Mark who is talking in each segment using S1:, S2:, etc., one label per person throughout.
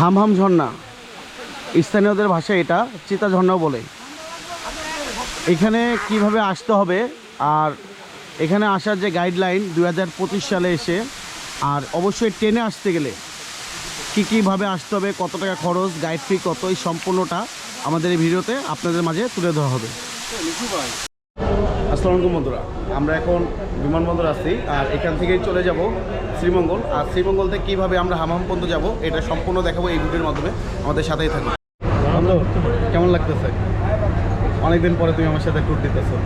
S1: হাম হাম ঝর্ণা। স্থানীয়দের ভাষায় এটা চিতা ঝর্ণাও বলে। এখানে কীভাবে আসতে হবে আর এখানে আসার যে গাইডলাইন দু হাজার পঁচিশ সালে এসে, আর অবশ্যই ট্রেনে আসতে গেলে কী কীভাবে আসতে হবে, কত টাকা খরচ গাইড ফি কত, এই সম্পূর্ণটা আমাদের এই ভিডিওতে আপনাদের মাঝে তুলে ধরা হবে। আসসালামু বন্ধুরা, আমরা এখন বিমানবন্দর আছি আর এখান থেকেই চলে যাব শ্রীমঙ্গল। আর শ্রীমঙ্গল থেকে কীভাবে আমরা হামাম পর্যন্ত যাব এটা সম্পূর্ণ দেখাবো এই ভিডিওর মাধ্যমে। আমাদের সাথেই থাকবে বন্ধু কেমন লাগতেছে? অনেকদিন পরে তুমি আমার সাথে ট্যুর দিতেছো।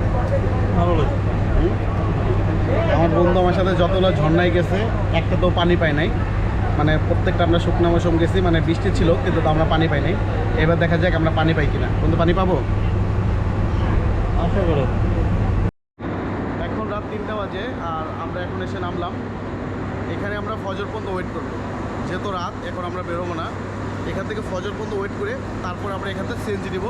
S2: ভালো লাগে
S1: আমার বন্ধু আমার সাথে যতগুলো ঝর্ণায় গেছে একটা তো পানি পায় নাই। মানে প্রত্যেকটা আমরা শুকনো মৌসুম গেছি মানে বৃষ্টি ছিল কিন্তু তো আমরা পানি পাই নাই। এবার দেখা যাক আমরা পানি পাই কিনা। কিন্তু পানি পাবো?
S2: আশা করো।
S1: এখন রাত তিনটা বাজে আর আমরা এখন এসে নামলাম। এখানে আমরা ফজর পর্যন্ত ওয়েট করব। যেহেতু রাত এখন আমরা বেরোবো না। এখান থেকে ফজর পর্যন্ত ওয়েট করে তারপর আমরা এখান থেকে সিএনজি নিব।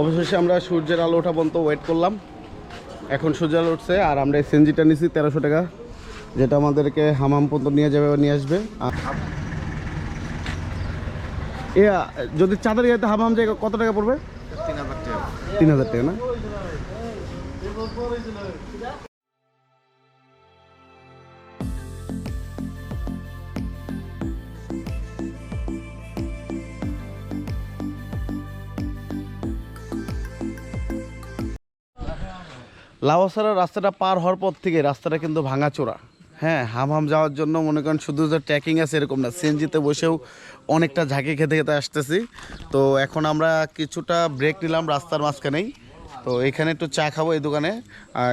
S1: অবশেষে আমরা সূর্যের আলো ওঠা পর্যন্ত ওয়েট করলাম। এখন সূর্যের আলো উঠছে আর আমরা এই সিএনজিটা নিছি তেরোশো টাকা যেটা আমাদেরকে হামাম পর্যন্ত নিয়ে যাবে বা নিয়ে আসবে। এ যদি চাঁদের গাড়িতে হামাম জায়গা কত টাকা পড়বে? তিন হাজার টাকা না? লাওয়াসারা রাস্তাটা পার হওয়ার পর থেকে রাস্তাটা কিন্তু ভাঙাচোরা। হ্যাঁ হাম হাম যাওয়ার জন্য মনে করেন শুধু যে ট্রেকিং আছে এরকম না সিএনজিতে বসেও অনেকটা ঝাঁকি খেতে খেতে আসতেছি। তো এখন আমরা কিছুটা ব্রেক নিলাম রাস্তার মাঝখানেই। তো এখানে একটু চা খাব এই দোকানে।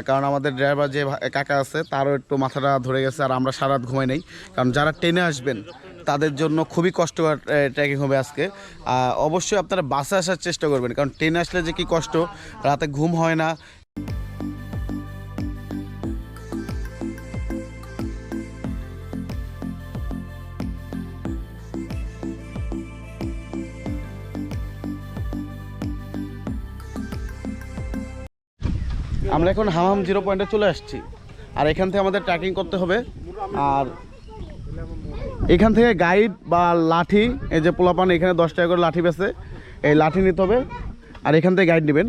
S1: কারণ আমাদের ড্রাইভার যে কাকা আছে, তারও একটু মাথাটা ধরে গেছে আর আমরা সারা রাত ঘুমাই নেই। কারণ যারা ট্রেনে আসবেন, তাদের জন্য খুবই কষ্টকর ট্রেকিং হবে আজকে। অবশ্যই আপনারা বাসে আসার চেষ্টা করবেন, কারণ ট্রেনে আসলে যে কি কষ্ট, রাতে ঘুম হয় না আমরা এখন হামাম জিরো পয়েন্টে চলে আসছি। আর এখান থেকে আমাদের ট্র্যাকিং করতে হবে। আর এখান থেকে গাইড বা লাঠি, এই যে পোলাপান, এখানে দশ টাকা করে লাঠি বেছে এই লাঠি নিতে হবে। আর এখান থেকে গাইড নেবেন।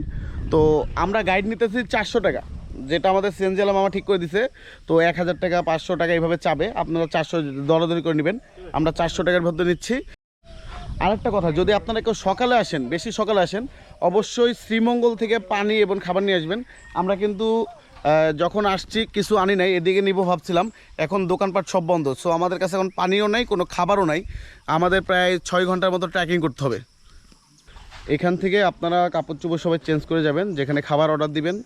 S1: তো আমরা গাইড নিতেছি চারশো টাকা, যেটা আমাদের সেনজেলা মামা ঠিক করে দিছে। তো এক হাজার টাকা, পাঁচশো টাকা এইভাবে চাবে আপনারা চারশো দরাদরি করে নেবেন। আমরা চারশো টাকার মধ্যে নিচ্ছি। আরেকটা কথা, যদি আপনারা কেউ সকালে আসেন, বেশি সকালে আসেন, অবশ্যই শ্রীমঙ্গল থেকে পানি এবং খাবার নিয়ে আসবেন। আমরা কিন্তু যখন আসছি, কিছু আনি নাই, এদিকে নিব ভাবছিলাম, এখন দোকানপাট সব বন্ধ। সো আমাদের কাছে এখন পানিও নাই, কোনো খাবারও নাই। আমাদের প্রায় ছয় ঘণ্টার মতো ট্র্যাকিং করতে হবে। এখান থেকে আপনারা কাপড় চোপড় সবাই চেঞ্জ করে যাবেন, যেখানে খাবার অর্ডার দিবেন,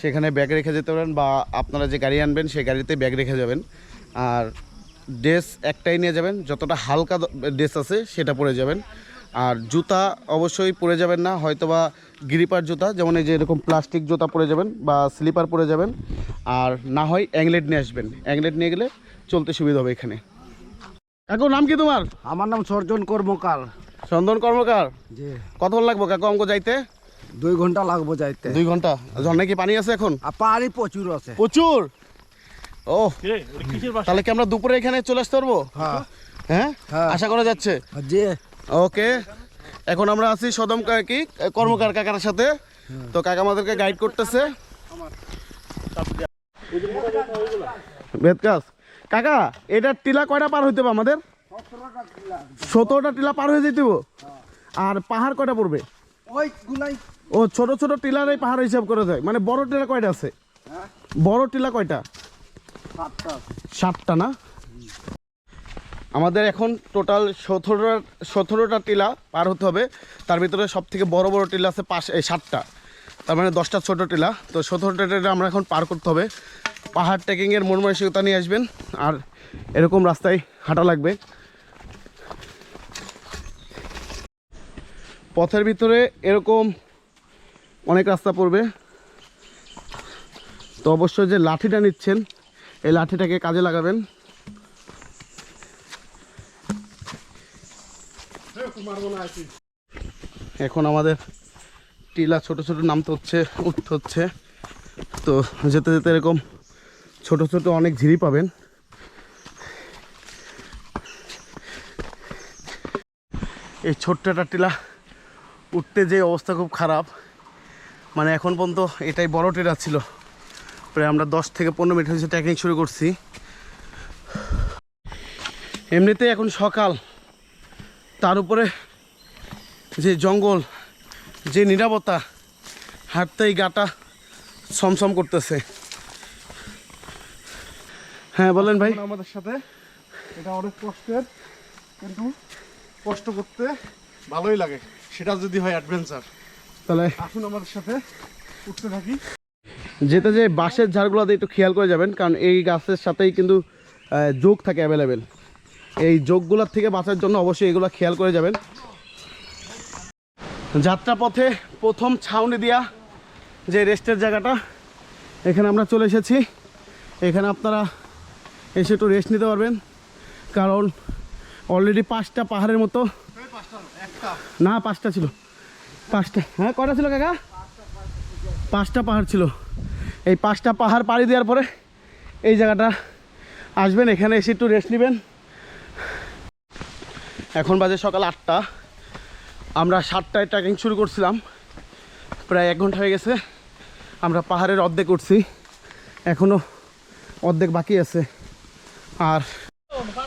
S1: সেখানে ব্যাগ রেখে যেতে পারেন, বা আপনারা যে গাড়ি আনবেন, সেই গাড়িতে ব্যাগ রেখে যাবেন। আর ড্রেস একটাই নিয়ে যাবেন যতটা হালকা ড্রেস আছে সেটা পরে যাবেন। আর জুতা অবশ্যই পরে যাবেন না হয়তোবা গ্রিপার জুতা যেমন এই যে এরকম প্লাস্টিক জুতা পরে যাবেন বা স্লিপার পরে যাবেন। আর না হয় অ্যাংলেট নিয়ে আসবেন অ্যাংলেট নিয়ে গেলে চলতে সুবিধা হবে এখানে। কাকু নাম কি তোমার?
S3: আমার নাম সর্জন কর্মকার।
S1: চন্দন কর্মকার?
S3: জি।
S1: কত লাগবো কাকু অঙ্ক যাইতে?
S3: দুই ঘণ্টা লাগবো যাইতে।
S1: দুই ঘণ্টা? ঝর্ণায় কি পানি আছে এখন?
S3: পানি প্রচুর আছে।
S1: প্রচুর? ও। তাহলে কি আমরা দুপুরে এখানে চলে আসতে পারব?
S3: হ্যাঁ।
S1: হ্যাঁ?
S3: হ্যাঁ।
S1: আশা করা যাচ্ছে।
S3: যে
S1: ওকে। এখন আমরা আছি সদম কা- কি? কর্মকার কাকার সাথে। তো কাকা আমাদেরকে গাইড করতেছে। বেদকাস কাকা এটা টিলা কয়টা পার হইতে হবে আমাদের? সতেরোটা টিলা পার হয়ে যেতে? আর পাহাড় কয়টা পড়বে? ও ছোট ছোট টিলার এই পাহাড় হিসাব করে যায় মানে বড় টিলা কয়টা আছে? বড় টিলা কয়টা?
S3: সাতটা
S1: না? আমাদের এখন টোটাল সতেরোটা সতেরোটা টিলা পার হতে হবে। তার ভিতরে সব থেকে বড় বড় টিলা আছে পাঁচ, এই সাতটা। তার মানে দশটা ছোটো টিলা। তো সতেরোটা টিলা আমরা এখন পার করতে হবে। পাহাড় ট্রেকিংয়ের মন মানসিকতা নিয়ে আসবেন। আর এরকম রাস্তায় হাঁটা লাগবে। পথের ভিতরে এরকম অনেক রাস্তা পড়বে। তো অবশ্যই যে লাঠিটা নিচ্ছেন এই লাঠিটাকে কাজে লাগাবেন। এখন আমাদের টিলা ছোট ছোট নামতে হচ্ছে, উঠতে হচ্ছে। তো যেতে যেতে এরকম ছোট ছোট অনেক ঝিরি পাবেন। এই ছোট্ট একটা টিলা উঠতে যে অবস্থা খুব খারাপ। মানে এখন পর্যন্ত এটাই বড় টিলা ছিল। প্রায় আমরা দশ থেকে পনেরো মিনিট হয়েছে ট্রেকিং শুরু করছি। এমনিতে এখন সকাল। তার উপরে যে জঙ্গল যে নিরাপত্তা হাঁটতেই গাটা সমসম করতেছে। হ্যাঁ বলেন ভাই।
S4: আমাদের সাথে এটা অনেক কষ্টের কিন্তু কষ্ট করতে ভালোই লাগে। সেটা যদি হয় অ্যাডভেঞ্চার
S1: তাহলে
S4: আসুন আমাদের সাথে উঠতে থাকি।
S1: যেতে যে বাঁশের ঝাড়গুলোতে একটু খেয়াল করে যাবেন কারণ এই গাছের সাথেই কিন্তু যোগ থাকে অ্যাভেলেবেল এই যোগগুলোর থেকে বাঁচার জন্য অবশ্যই এগুলো খেয়াল করে যাবেন। যাত্রাপথে প্রথম ছাউনি দেওয়া যে রেস্টের জায়গাটা এখানে আমরা চলে এসেছি। এখানে আপনারা এসে একটু রেস্ট নিতে পারবেন কারণ অলরেডি পাঁচটা পাহাড়ের মতো। না পাঁচটা ছিল। পাঁচটা। হ্যাঁ কটা ছিল কাকা? পাঁচটা পাহাড় ছিল। এই পাঁচটা পাহাড় পাড়ি দেওয়ার পরে এই জায়গাটা আসবেন, এখানে এসে একটু রেস্ট নেবেন। এখন বাজে সকাল আটটা। আমরা সাতটায় ট্রেকিং শুরু করছিলাম। প্রায় এক ঘণ্টা হয়ে গেছে। আমরা পাহাড়ের অর্ধেক উঠছি। এখনও অর্ধেক বাকি আছে। আর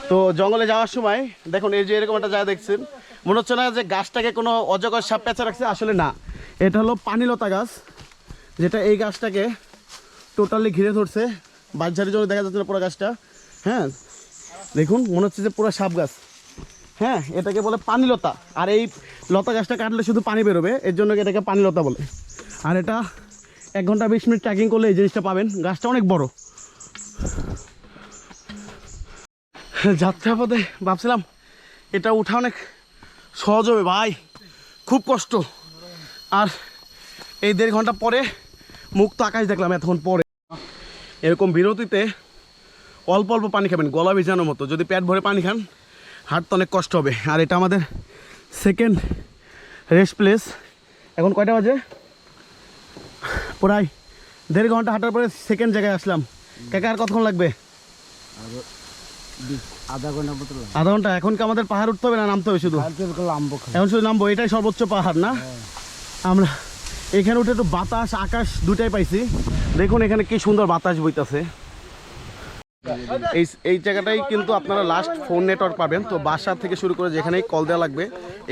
S1: তো জঙ্গলে যাওয়ার সময়, দেখুন, এই যে এরকম একটা জায়গা দেখছেন, মনে হচ্ছে না যে গাছটাকে কোনো অজগর সাপ পেঁচা রাখছে, আসলে না। এটা হলো পানিলতা গাছ। যেটা এই গাছটাকে টোটালি ঘিরে ধরছে। বাচ্চারের জন্য দেখা যাচ্ছে না পুরো গাছটা। হ্যাঁ দেখুন, মনে হচ্ছে যে পুরো সাপ গাছ। হ্যাঁ এটাকে বলে পানিলতা আর এই লতা গাছটা কাটলে শুধু পানি বেরোবে, এর জন্য এটাকে পানিলতা বলে। আর এটা এক ঘণ্টা বিশ মিনিট ট্রেকিং করলে এই জিনিসটা পাবেন। গাছটা অনেক বড়। যাত্রাপথে ভাবছিলাম, এটা উঠা অনেক সহজ হবে, ভাই। খুব কষ্ট। আর এই দেড় ঘণ্টা পরে মুক্ত আকাশ দেখলাম এতক্ষণ পরে। এরকম বিরতিতে অল্প অল্প পানি খাবেন গলা ভিজানোর মতো। যদি পেট ভরে পানি খান হাঁটতে অনেক কষ্ট হবে। আর এটা আমাদের সেকেন্ড রেস্ট প্লেস এখন কয়টা বাজে? প্রায় দেড় ঘণ্টা হাঁটার পরে সেকেন্ড জায়গায় আসলাম। কাকা আর কতক্ষণ লাগবে?
S3: আধা ঘণ্টা মতো
S1: আধা ঘণ্টা? এখন কি আমাদের পাহাড় উঠতে হবে না নামতে হবে শুধু? এখন শুধু নামবো এটাই সর্বোচ্চ পাহাড় না? আমরা এখানে উঠে একটু বাতাস, আকাশ দুটাই পাইছি। দেখুন এখানে কি সুন্দর বাতাস বইতেছে। এই এই জায়গাটাই কিন্তু আপনারা লাস্ট ফোন নেটওয়ার্ক পাবেন। তো বাসা থেকে শুরু করে যেখানেই কল দেওয়া লাগবে,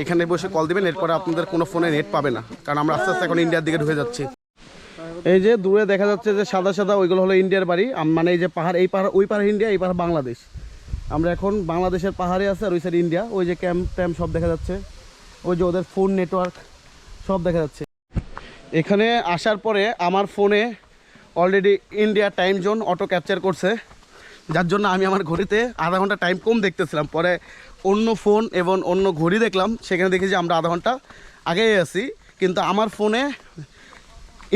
S1: এখানে বসে কল দিবেন, এরপরে আপনাদের কোনো ফোনে নেট পাবে না। কারণ আমরা আস্তে আস্তে এখন ইন্ডিয়ার দিকে ঢুকে যাচ্ছি। এই যে দূরে দেখা যাচ্ছে যে সাদা সাদা ওইগুলো হলো ইন্ডিয়ার বাড়ি। মানে এই যে পাহাড়, এই পাহাড় ওই পাহাড় ইন্ডিয়া এই পাহাড় বাংলাদেশ আমরা এখন বাংলাদেশের পাহাড়ে আছে আর ওই সাইড ইন্ডিয়া ওই যে ক্যাম্প ট্যাম্প সব দেখা যাচ্ছে। ওই যে ওদের ফোন নেটওয়ার্ক সব দেখা যাচ্ছে। এখানে আসার পরে আমার ফোনে already India time zone auto capture করছে। যার জন্য আমি আমার ঘড়িতে আধা ঘণ্টা টাইম কম দেখতেছিলাম। পরে অন্য ফোন এবং অন্য ঘড়ি দেখলাম। সেখানে দেখি যে আমরা আধা ঘণ্টা আগেই আছি, কিন্তু আমার ফোনে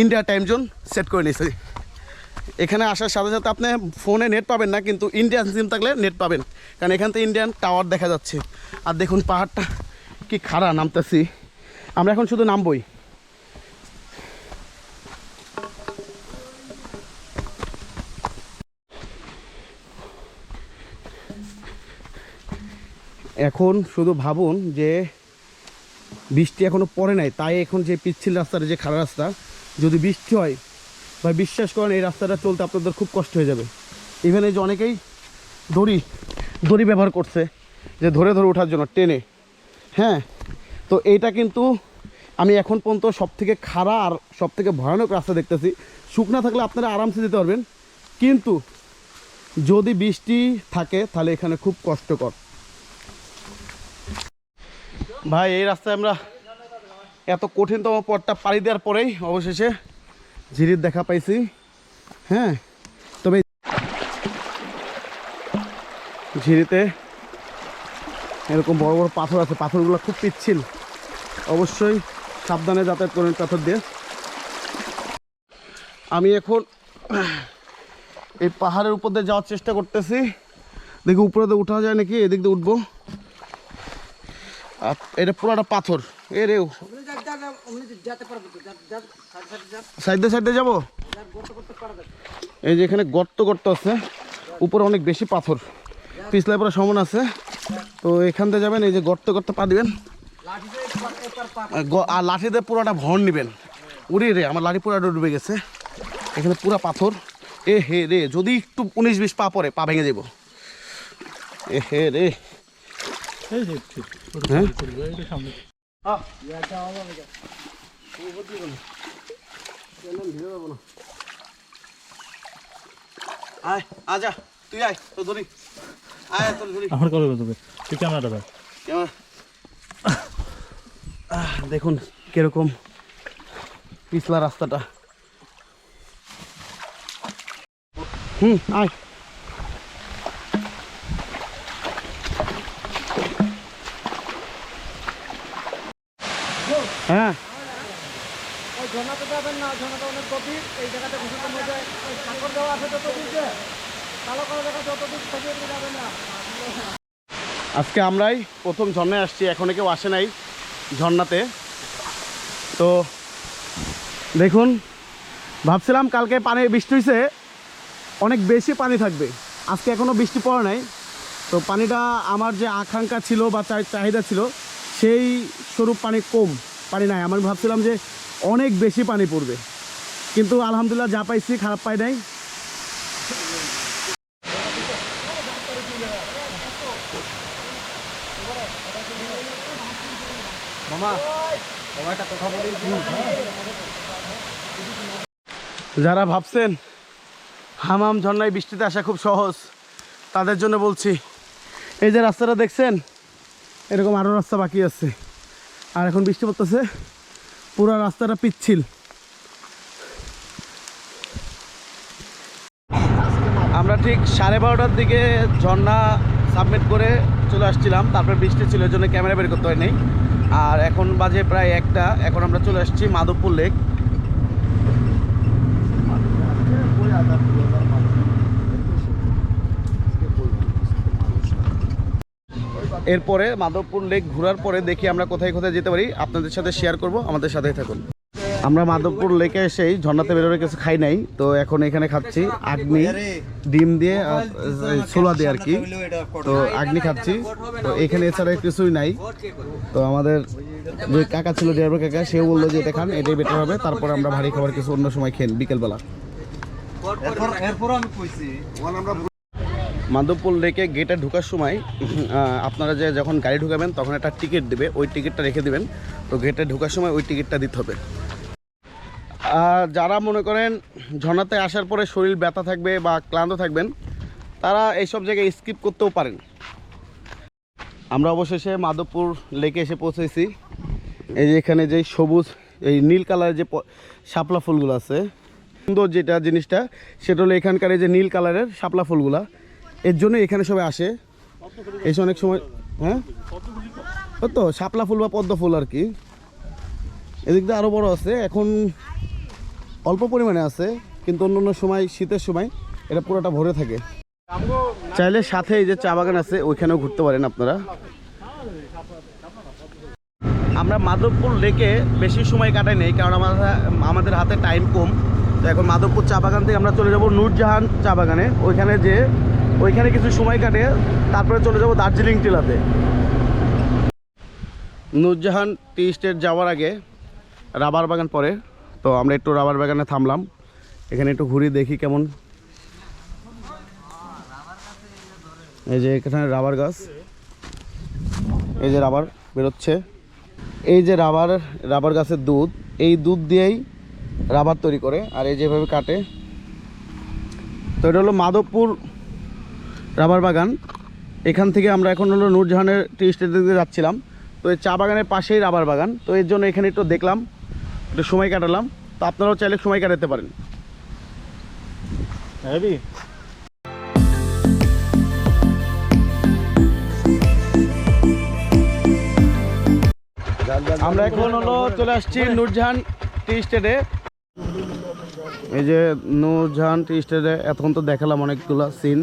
S1: ইন্ডিয়া টাইম জোন সেট করে নিয়েছি। এখানে আসার সাথে সাথে আপনি ফোনে নেট পাবেন না, কিন্তু ইন্ডিয়ান সিম থাকলে নেট পাবেন। কারণ এখান থেকে ইন্ডিয়ান টাওয়ার দেখা যাচ্ছে। আর দেখুন পাহাড়টা কি খাড়া, নামতেছি। আমরা এখন শুধু নামবই। এখন শুধু ভাবুন যে বৃষ্টি এখনও পড়ে নাই, তাই এখন যে পিচ্ছিল রাস্তাটা, যে খারাপ রাস্তা, যদি বৃষ্টি হয়, ভাই বিশ্বাস করেন এই রাস্তাটা চলতে আপনাদের খুব কষ্ট হয়ে যাবে। ইভেন এই যে অনেকেই দড়ি দড়ি ব্যবহার করছে, যে ধরে ধরে ওঠার জন্য, টেনে। হ্যাঁ তো এইটা কিন্তু আমি এখন পর্যন্ত সব থেকে আর সব থেকে ভয়ানক রাস্তা দেখতেছি। শুকনা থাকলে আপনারা আরামসে যেতে পারবেন। কিন্তু যদি বৃষ্টি থাকে, তাহলে এখানে খুব কষ্টকর। ভাই, এই রাস্তায় আমরা এত কঠিনতম পথটা পাড়ি দেওয়ার পরেই অবশেষে ঝিরির দেখা পাইছি। হ্যাঁ তবে ঝিরিতে এরকম বড় বড় পাথর আছে, পাথরগুলো খুব পিচ্ছিল। অবশ্যই সাবধানে যাতায়াত করবেন পাথর দিয়ে। আমি এখন এই পাহাড়ের উপর দিয়ে যাওয়ার চেষ্টা করতেছি। দেখি উপরে দিয়ে উঠা যায় নাকি, এদিক দিয়ে উঠবো। এটা পুরাটা পাথর। এ রে সাইডে সাইডে যাব? এই যে এখানে গর্ত গর্ত আছে। উপরে অনেক বেশি পাথর। পিছলে পরে সমান আছে। তো এখান থেকে যাবেন, এই যে গর্ত গর্ত পা দিবেন। আর লাঠিতে পুরোটা ভর নেবেন। উড়ে রে, আমার লাঠি পুরোটা ডুবে গেছে। এখানে পুরা পাথর। এ হে রে, যদি একটু উনিশ বিশ পা পরে পা ভেঙে যাব এ হে রে
S2: এই যে ঠিক
S1: হ্যাঁ?
S2: এটা সামনে
S1: আয় আজা তুই আয় তো ধরি আয় তোর ধরি
S2: আমার তুই ক্যামেরাটা দেখ?
S1: দেখুন কীরকম পিছলা রাস্তাটা। হুম আয়। হ্যাঁ। আজকে আমরাই প্রথম ঝর্ণায় আসছি এখনও কেউ আসে নাই ঝর্ণাতে। তো দেখুন ভাবছিলাম কালকে পানি বৃষ্টি হয়েছে অনেক বেশি পানি থাকবে। আজকে এখনও বৃষ্টি পড়ে নাই। তো পানিটা আমার যে আকাঙ্ক্ষা ছিল বা চাহিদা ছিল সেই স্বরূপ পানি কম। পানি নাই। আমি ভাবছিলাম যে অনেক বেশি পানি পড়বে। কিন্তু আলহামদুলিল্লাহ যা পাইছি খারাপ পাই নাই। যারা ভাবছেন হামাম ঝর্ণায় বৃষ্টিতে আসা খুব সহজ তাদের জন্য বলছি এই যে রাস্তাটা দেখছেন এরকম আরও রাস্তা বাকি আছে। আর এখন বৃষ্টি পড়তেছে। পুরো রাস্তাটা পিচ্ছিল। আমরা ঠিক সাড়ে বারোটার দিকে ঝর্ণা সাবমিট করে চলে আসছিলাম। তারপরে বৃষ্টি ছিল জন্য ক্যামেরা বের করতে হয়নি আর এখন বাজে প্রায় একটা। এখন আমরা চলে আসছি মাধবপুর লেক এরপরে মাধবপুর লেক ঘোরার পরে দেখি আমরা কোথায় কোথায় যেতে পারি। আপনাদের সাথে শেয়ার করব, আমাদের সাথেই থাকুন। আমরা মাধবপুর লেকে এসেই ঝর্ণাতে বেরোলে কিছু খাই নাই, তো এখন এখানে খাচ্ছি আগ্নি, ডিম দিয়ে ছোলা দিয়ে আর কি। তো আগ্নি খাচ্ছি, তো এখানে এছাড়া কিছুই নাই। তো আমাদের যে কাকা ছিল ড্রাইভার কাকা, সেও বলল যে এটা খান, এটাই বেটার হবে। তারপর আমরা ভারী খাবার কিছু অন্য সময় খেন বিকেলবেলা। মাধবপুর লেকে গেটে ঢোকার সময় আপনারা যে যখন গাড়ি ঢুকাবেন, তখন একটা টিকিট দেবে, ওই টিকিটটা রেখে দিবেন। তো গেটে ঢোকার সময় ওই টিকিটটা দিতে হবে। আর যারা মনে করেন ঝর্ণাতে আসার পরে শরীর ব্যথা থাকবে বা ক্লান্ত থাকবেন, তারা এইসব জায়গায় স্কিপ করতেও পারেন। আমরা অবশেষে মাধবপুর লেকে এসে পৌঁছেছি। এই যে এখানে যে সবুজ, এই নীল কালারের যে শাপলা ফুলগুলো আছে, সুন্দর যেটা জিনিসটা, সেটা হলো এখানকার এই যে নীল কালারের শাপলা ফুলগুলা। এর জন্য এখানে সবাই আসে। এসে অনেক সময় হ্যাঁ? তো শাপলা ফুল বা পদ্ম ফুল আর কি। এদিক দিয়ে আরও বড় আছে। এখন অল্প পরিমাণে আছে, কিন্তু অন্য অন্য সময়, শীতের সময় এটা পুরোটা ভরে থাকে। চাইলে সাথে এই যে চা বাগান আছে, ওইখানেও ঘুরতে পারেন আপনারা। আমরা মাধবপুর লেকে বেশি সময় কাটাই নেই, কারণ আমাদের আমাদের হাতে টাইম কম। তো এখন মাধবপুর চা বাগান থেকে আমরা চলে যাব নূরজাহান চা বাগানে। ওইখানে যে ওইখানে কিছু সময় কাটে, তারপরে চলে যাব দার্জিলিং টিলাতে। নূরজাহান টি স্টেট যাওয়ার আগে রাবার বাগান পরে, তো আমরা একটু রাবার বাগানে থামলাম। এখানে একটু ঘুরে দেখি কেমন। এই যে এখানে রাবার গাছ। এই যে রাবার বেরোচ্ছে। এই যে রাবার রাবার গাছের দুধ, এই দুধ দিয়েই রাবার তৈরি করে, আর এই যেভাবে কাটে। তো এটা হলো মাধবপুর রাবার বাগান। এখান থেকে আমরা এখন হলো নূরজাহানের টি স্টেটের দিকে যাচ্ছিলাম। তো এই চা বাগানের পাশেই রাবার বাগান। তো এর জন্য এখানে একটু দেখলাম একটু সময় কাটালাম। তো আপনারাও চাইলে সময় কাটাতে পারেন। আমরা এখন হলো চলে আসছি নূরজাহান টি স্টেটে। এই যে নূরজাহান টি স্টেটে এতক্ষণ তো দেখালাম অনেকগুলো সিন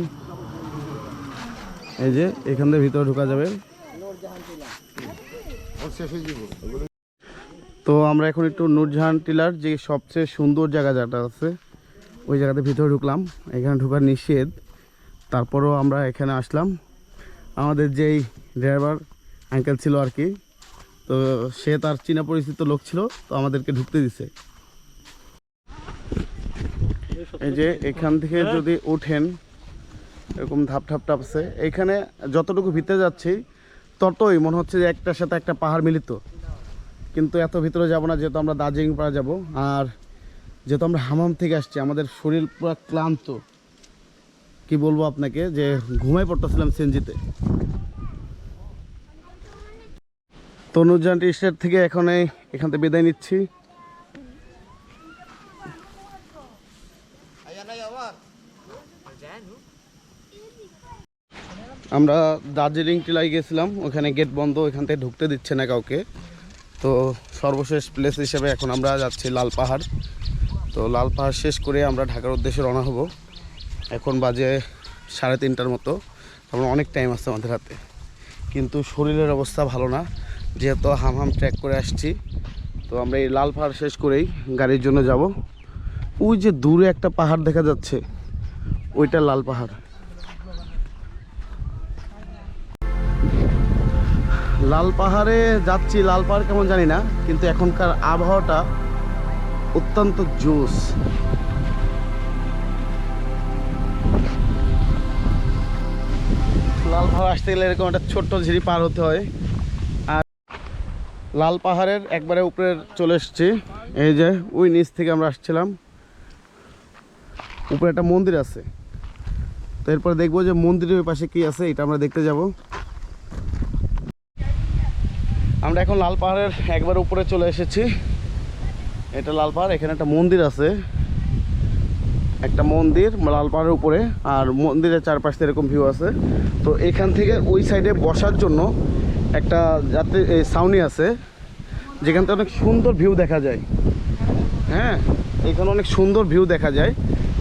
S1: এই যে এখান থেকে ভিতরে ঢোকা যাবে। তো আমরা এখন একটু নূরজাহান টিলার, যে সবচেয়ে সুন্দর জায়গা যেটা আছে, ওই জায়গাতে ভিতরে ঢুকলাম। এখানে ঢোকার নিষেধ। তারপরও আমরা এখানে আসলাম। আমাদের যেই ড্রাইভার আঙ্কেল ছিল আর কি, তো সে তার চীনা পরিচিত লোক ছিল, তো আমাদেরকে ঢুকতে দিছে। এই যে এখান থেকে যদি ওঠেন এরকম ধাপ ধাপ টাপ আছে। এইখানে যতটুকু ভিতরে যাচ্ছি, ততই মনে হচ্ছে যে একটার সাথে একটা পাহাড় মিলিত। কিন্তু এত ভিতরে যাব না, যেহেতু আমরা দার্জিলিং পাড়া যাব। আর যেহেতু আমরা হামাম থেকে আসছি, আমাদের শরীর পুরো ক্লান্ত। কি বলব আপনাকে, যে ঘুমাই পড়তেছিলাম সেনজিতে। তনুজান টি থেকে এখন এখান থেকে বিদায় নিচ্ছি। আমরা দার্জিলিং টিলায় গেছিলাম, ওখানে গেট বন্ধ, ওইখান থেকে ঢুকতে দিচ্ছে না কাউকে। তো সর্বশেষ প্লেস হিসেবে এখন আমরা যাচ্ছি লাল পাহাড়। তো লাল পাহাড় শেষ করে আমরা ঢাকার উদ্দেশ্যে রওনা হব। এখন বাজে সাড়ে তিনটার মতো। তারপর অনেক টাইম আছে আমাদের হাতে। কিন্তু শরীরের অবস্থা ভালো না। যেহেতু হাম হাম ট্র্যাক করে আসছি, তো আমরা এই লাল পাহাড় শেষ করেই গাড়ির জন্য যাব। ওই যে দূরে একটা পাহাড় দেখা যাচ্ছে, ওইটা লাল পাহাড়। লাল পাহাড়ে যাচ্ছি, লাল পাহাড় কেমন জানি না, কিন্তু এখনকার আবহাওয়াটা অত্যন্ত জোস লাল পাহাড় আসতে গেলে এরকম একটা ছোট্ট ঝিরি পার হতে হয়। আর লাল পাহাড়ের একবারে উপরে চলে এসেছি। এই যে, ওই নিচ থেকে আমরা আসছিলাম। উপরে একটা মন্দির আছে। তো এরপরে দেখব যে মন্দিরের পাশে কি আছে, এটা আমরা দেখতে যাব। আমরা এখন লাল পাহাড়ের একবার উপরে চলে এসেছি। এটা লাল পাহাড়, এখানে একটা মন্দির আছে। একটা মন্দির লাল পাহাড়ের উপরে, আর মন্দিরের চারপাশে এরকম ভিউ আছে। তো এখান থেকে ওই সাইডে বসার জন্য একটা যাতে সাউনি আছে। যেখান থেকে অনেক সুন্দর ভিউ দেখা যায়। হ্যাঁ এখানে অনেক সুন্দর ভিউ দেখা যায়।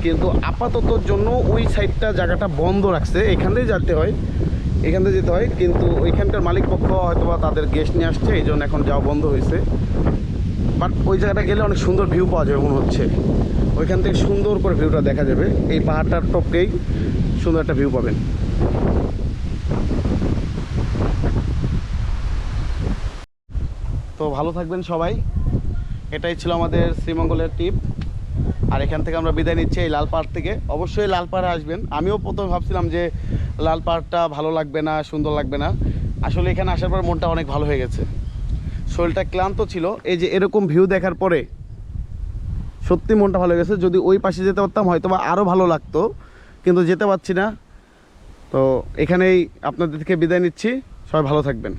S1: কিন্তু আপাততর জন্য ওই সাইডটা জায়গাটা বন্ধ রাখছে। এখান থেকে যেতে হয়। এখান থেকে যেতে হয়, কিন্তু ওইখানকার মালিক পক্ষ হয়তো বা তাদের গেস্ট নিয়ে আসছে, এই জন্য এখন যাওয়া বন্ধ হয়েছে। বাট ওই জায়গাটা গেলে অনেক সুন্দর ভিউ পাওয়া যাবে মনে হচ্ছে। ওইখান থেকে সুন্দর করে ভিউটা দেখা যাবে। এই পাহাড়টার টপকেই সুন্দর একটা ভিউ পাবেন। তো ভালো থাকবেন সবাই। এটাই ছিল আমাদের শ্রীমঙ্গলের টিপ আর এখান থেকে আমরা বিদায় নিচ্ছি এই লাল পাহাড় থেকে। অবশ্যই লাল পাহাড়ে আসবেন। আমিও প্রথমে ভাবছিলাম যে লাল পাহাড়টা ভালো লাগবে না, সুন্দর লাগবে না। আসলে এখানে আসার পর মনটা অনেক ভালো হয়ে গেছে। শরীরটা ক্লান্ত ছিল, এই যে এরকম ভিউ দেখার পরে সত্যি মনটা ভালো গেছে। যদি ওই পাশে যেতে পারতাম হয়তো বা আরও ভালো লাগতো, কিন্তু যেতে পারছি না। তো এখানেই আপনাদেরকে বিদায় নিচ্ছি। সবাই ভালো থাকবেন।